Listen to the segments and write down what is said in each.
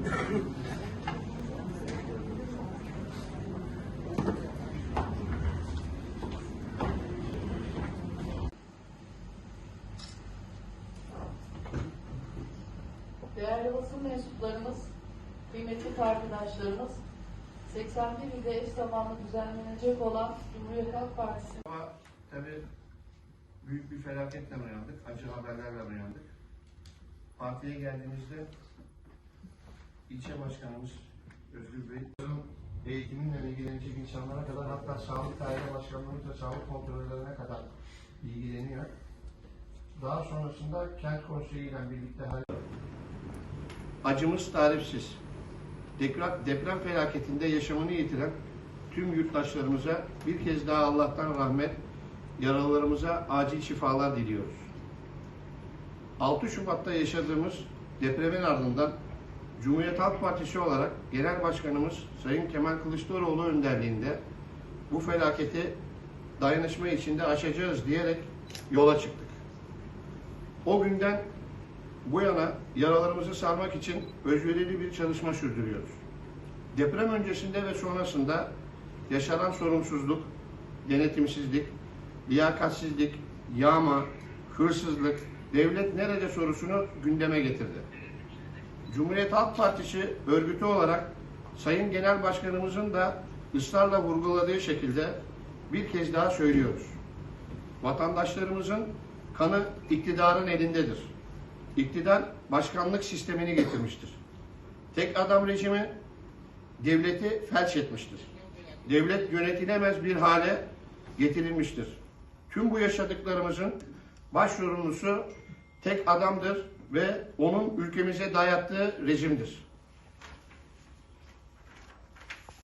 Değerli basın mensuplarımız, kıymetli arkadaşlarımız, 81 ilde eş zamanlı düzenlenecek olan Cumhuriyet Halk Partisi Ama tabii büyük bir felaketle uyandık, acı haberlerle uyandık. Partiye geldiğimizde ilçe başkanımız Özgür Bey, eğitiminle ilgilenecek insanlara kadar hatta sağlık daire başkanlığımız ve sağlık kontrollerine kadar ilgileniyor. Daha sonrasında kent konseyi ile birlikte Acımız tarifsiz. Deprem, deprem felaketinde yaşamını yitiren tüm yurttaşlarımıza bir kez daha Allah'tan rahmet, yaralılarımıza acil şifalar diliyoruz. 6 Şubat'ta yaşadığımız depremin ardından Cumhuriyet Halk Partisi olarak Genel Başkanımız Sayın Kemal Kılıçdaroğlu önderliğinde bu felaketi dayanışma içinde aşacağız diyerek yola çıktık. O günden bu yana yaralarımızı sarmak için özverili bir çalışma sürdürüyoruz. Deprem öncesinde ve sonrasında yaşanan sorumsuzluk, denetimsizlik, liyakatsizlik, yağma, hırsızlık, devlet nerede sorusunu gündeme getirdi. Cumhuriyet Halk Partisi örgütü olarak Sayın Genel Başkanımızın da ısrarla vurguladığı şekilde bir kez daha söylüyoruz. Vatandaşlarımızın kanı iktidarın elindedir. İktidar başkanlık sistemini getirmiştir. Tek adam rejimi devleti felç etmiştir. Devlet yönetilemez bir hale getirilmiştir. Tüm bu yaşadıklarımızın baş sorumlusu tek adamdır ve onun ülkemize dayattığı rejimdir.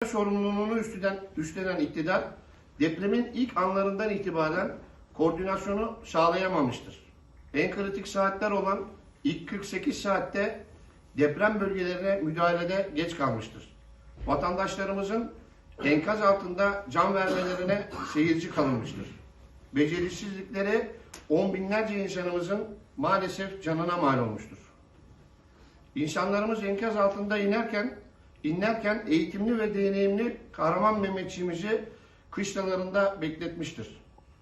Sorumluluğunu üstlenen, üstlenen iktidar depremin ilk anlarından itibaren koordinasyonu sağlayamamıştır. En kritik saatler olan ilk 48 saatte deprem bölgelerine müdahalede geç kalmıştır. Vatandaşlarımızın enkaz altında can vermelerine seyirci kalınmıştır. Beceriksizlikleri on binlerce insanımızın maalesef canına mal olmuştur. İnsanlarımız enkaz altında inerken, inlerken eğitimli ve deneyimli kahraman Mehmetçiğimizi kışlalarında bekletmiştir.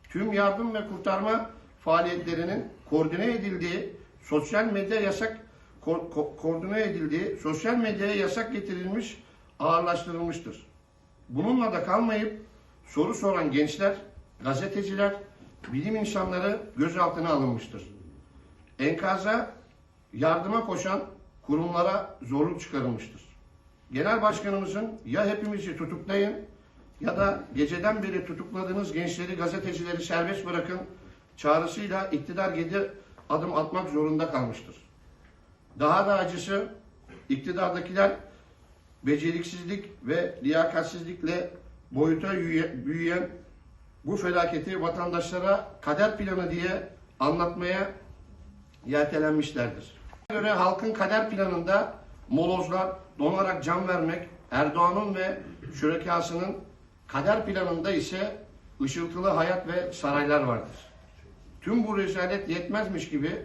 Tüm yardım ve kurtarma faaliyetlerinin koordine edildiği sosyal medya yasak ko- ko- koordine edildiği sosyal medyaya yasak getirilmiş, ağırlaştırılmıştır. Bununla da kalmayıp soru soran gençler, gazeteciler, bilim insanları gözaltına alınmıştır. Enkaza yardıma koşan kurumlara zorluk çıkarılmıştır. Genel Başkanımızın ya hepimizi tutuklayın ya da geceden beri tutukladığınız gençleri, gazetecileri serbest bırakın çağrısıyla iktidar geri adım atmak zorunda kalmıştır. Daha da acısı iktidardakiler beceriksizlik ve liyakatsizlikle boyuta yüye- büyüyen bu felaketi vatandaşlara kader planı diye anlatmaya yeltelenmişlerdir. Göre halkın kader planında molozlar, donarak can vermek, Erdoğan'ın ve şürekasının kader planında ise ışıltılı hayat ve saraylar vardır. Tüm bu rezalet yetmezmiş gibi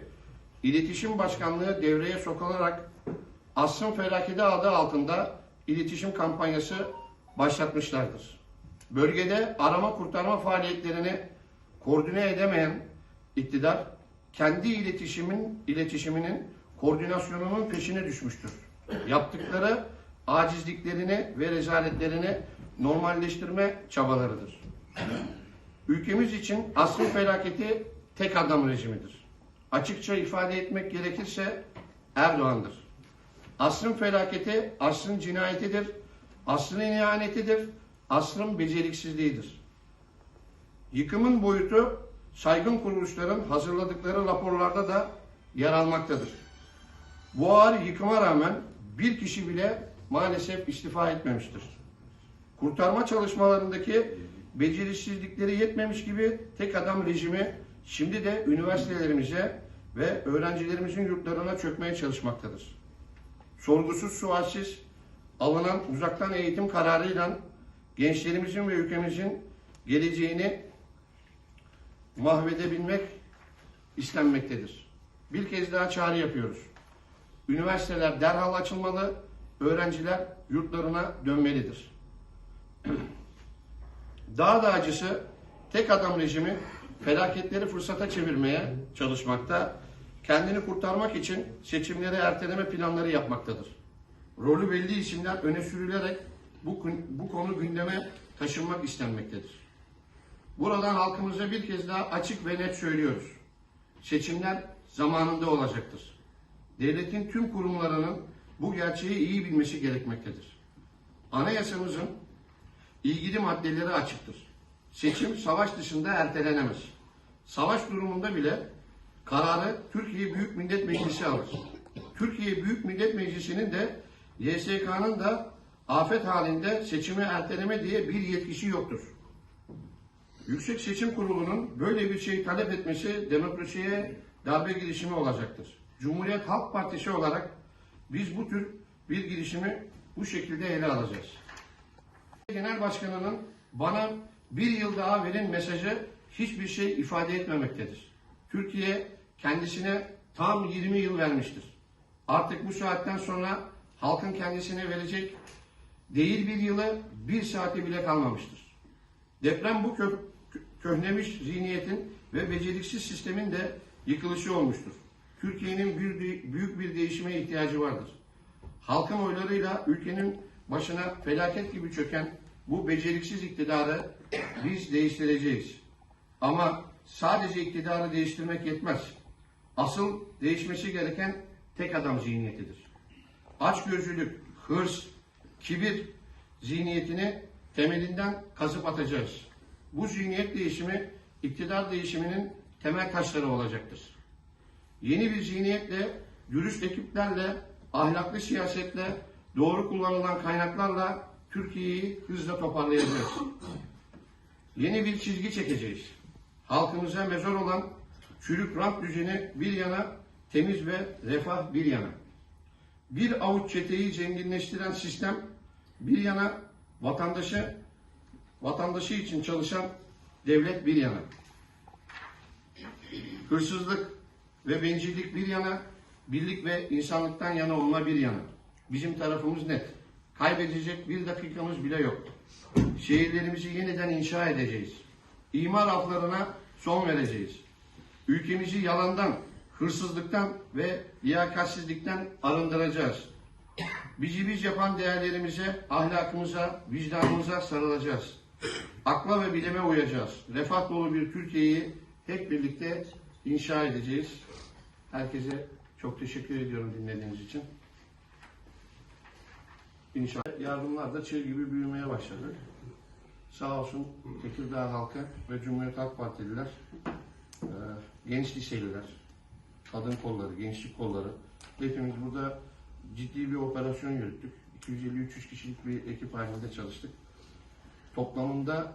iletişim başkanlığı devreye sokularak asrın felaketi adı altında iletişim kampanyası başlatmışlardır. Bölgede arama kurtarma faaliyetlerini koordine edemeyen iktidar kendi iletişimin iletişiminin koordinasyonunun peşine düşmüştür. Yaptıkları acizliklerini ve rezaletlerini normalleştirme çabalarıdır. Ülkemiz için asrın felaketi tek adam rejimidir. Açıkça ifade etmek gerekirse Erdoğan'dır. Asrın felaketi asrın cinayetidir, asrın ihanetidir, asrın beceriksizliğidir. Yıkımın boyutu saygın kuruluşların hazırladıkları raporlarda da yer almaktadır. Bu ağır yıkıma rağmen bir kişi bile maalesef istifa etmemiştir. Kurtarma çalışmalarındaki beceriksizlikleri yetmemiş gibi tek adam rejimi şimdi de üniversitelerimize ve öğrencilerimizin yurtlarına çökmeye çalışmaktadır. Sorgusuz sualsiz alınan uzaktan eğitim kararıyla gençlerimizin ve ülkemizin geleceğini mahvedebilmek istenmektedir. Bir kez daha çağrı yapıyoruz. Üniversiteler derhal açılmalı, öğrenciler yurtlarına dönmelidir. Daha da acısı tek adam rejimi felaketleri fırsata çevirmeye çalışmakta, kendini kurtarmak için seçimleri erteleme planları yapmaktadır. Rolü belli isimler öne sürülerek bu, bu konu gündeme taşınmak istenmektedir. Buradan halkımıza bir kez daha açık ve net söylüyoruz. Seçimler zamanında olacaktır. Devletin tüm kurumlarının bu gerçeği iyi bilmesi gerekmektedir. Anayasamızın ilgili maddeleri açıktır. Seçim savaş dışında ertelenemez. Savaş durumunda bile kararı Türkiye Büyük Millet Meclisi alır. Türkiye Büyük Millet Meclisi'nin de YSK'nın da afet halinde seçimi erteleme diye bir yetkisi yoktur. Yüksek Seçim Kurulu'nun böyle bir şey talep etmesi demokrasiye darbe girişimi olacaktır. Cumhuriyet Halk Partisi olarak biz bu tür bir girişimi bu şekilde ele alacağız. Genel Başkanı'nın bana bir yıl daha verin mesajı hiçbir şey ifade etmemektedir. Türkiye kendisine tam 20 yıl vermiştir. Artık bu saatten sonra halkın kendisine verecek değil bir yılı bir saati bile kalmamıştır. Deprem bu kö köhnemiş zihniyetin ve beceriksiz sistemin de yıkılışı olmuştur. Türkiye'nin büyük bir değişime ihtiyacı vardır. Halkın oylarıyla ülkenin başına felaket gibi çöken bu beceriksiz iktidarı biz değiştireceğiz. Ama sadece iktidarı değiştirmek yetmez. Asıl değişmesi gereken tek adam zihniyetidir. Açgözlülük, hırs, kibir zihniyetini temelinden kazıp atacağız. Bu zihniyet değişimi iktidar değişiminin temel taşları olacaktır. Yeni bir zihniyetle, dürüst ekiplerle, ahlaklı siyasetle, doğru kullanılan kaynaklarla Türkiye'yi hızla toparlayacağız. Yeni bir çizgi çekeceğiz. Halkımıza mezar olan çürük rant düzeni bir yana, temiz ve refah bir yana. Bir avuç çeteyi zenginleştiren sistem bir yana, vatandaşı vatandaşı için çalışan devlet bir yana. Hırsızlık ve bencillik bir yana, birlik ve insanlıktan yana olma bir yana. Bizim tarafımız net. Kaybedecek bir dakikamız bile yok. Şehirlerimizi yeniden inşa edeceğiz. İmar aflarına son vereceğiz. Ülkemizi yalandan, hırsızlıktan ve liyakatsizlikten arındıracağız. Bizi biz yapan değerlerimize, ahlakımıza, vicdanımıza sarılacağız. Akla ve bilime uyacağız. Refah dolu bir Türkiye'yi hep birlikte inşa edeceğiz. Herkese çok teşekkür ediyorum dinlediğiniz için. İnşallah yardımlar da çığ gibi büyümeye başladı. Sağ olsun Tekirdağ halkı ve Cumhuriyet Halk Partililer, e, genç liseliler, kadın kolları, gençlik kolları, hepimiz burada ciddi bir operasyon yürüttük. 250-300 kişilik bir ekip halinde çalıştık. Toplamında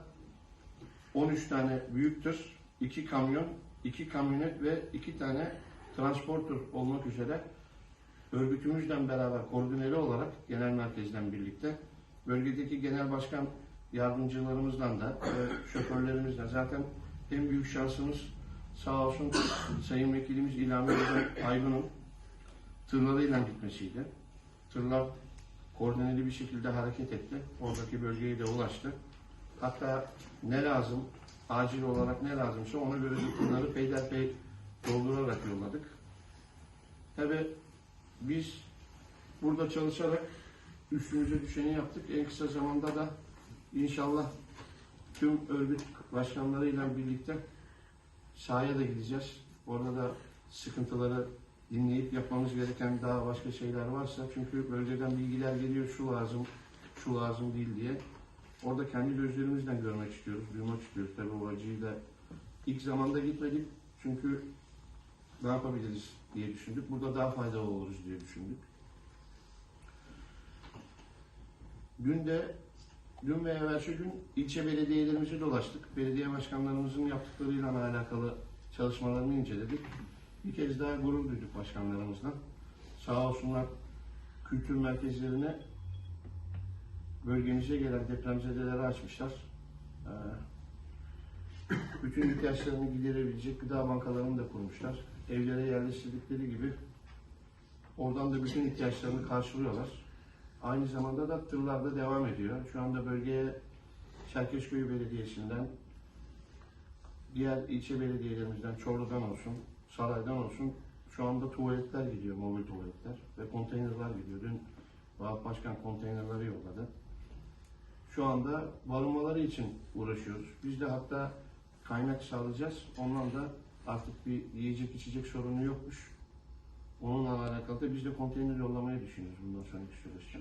13 tane büyük tır, 2 kamyon, 2 kamyonet ve 2 tane transporter olmak üzere örgütümüzle beraber koordineli olarak genel merkezden birlikte bölgedeki genel başkan yardımcılarımızdan da ve şoförlerimizden zaten en büyük şansımız sağ olsun Sayın Vekilimiz İlhami Aygun'un tırlarıyla gitmesiydi. Tırlar koordineli bir şekilde hareket etti. Oradaki bölgeye de ulaştı. Hatta ne lazım, acil olarak ne lazımsa ona göre tırları peyderpey doldurarak yolladık. Tabi biz burada çalışarak üstümüze düşeni yaptık. En kısa zamanda da inşallah tüm örgüt başkanlarıyla birlikte sahaya da gideceğiz. Orada da sıkıntıları dinleyip yapmamız gereken daha başka şeyler varsa çünkü bölgeden bilgiler geliyor şu lazım, şu lazım değil diye. Orada kendi gözlerimizle görmek istiyoruz, duymak istiyoruz. Tabii o acıyı da ilk zamanda gitmedik çünkü ne yapabiliriz diye düşündük. Burada daha faydalı oluruz diye düşündük. Dün de dün ve evvelsi gün ilçe belediyelerimizi dolaştık. Belediye başkanlarımızın yaptıklarıyla alakalı çalışmalarını inceledik. Bir kez daha gurur duyduk başkanlarımızla. Sağ olsunlar kültür merkezlerine bölgemize gelen depremzedeleri açmışlar. Ee, bütün ihtiyaçlarını giderebilecek gıda bankalarını da kurmuşlar. Evlere yerleştirdikleri gibi oradan da bütün ihtiyaçlarını karşılıyorlar. Aynı zamanda da tırlarda devam ediyor. Şu anda bölgeye Çerkezköy Belediyesi'nden, diğer ilçe belediyelerimizden, Çorlu'dan olsun, Saray'dan olsun şu anda tuvaletler gidiyor, mobil tuvaletler ve konteynerler gidiyor. Dün Vahap Başkan konteynerleri yolladı. Şu anda barınmaları için uğraşıyoruz. Biz de hatta kaynak sağlayacağız. Ondan da artık bir yiyecek içecek sorunu yokmuş. Onunla alakalı da biz de konteyner yollamayı düşünüyoruz bundan sonraki süreçte.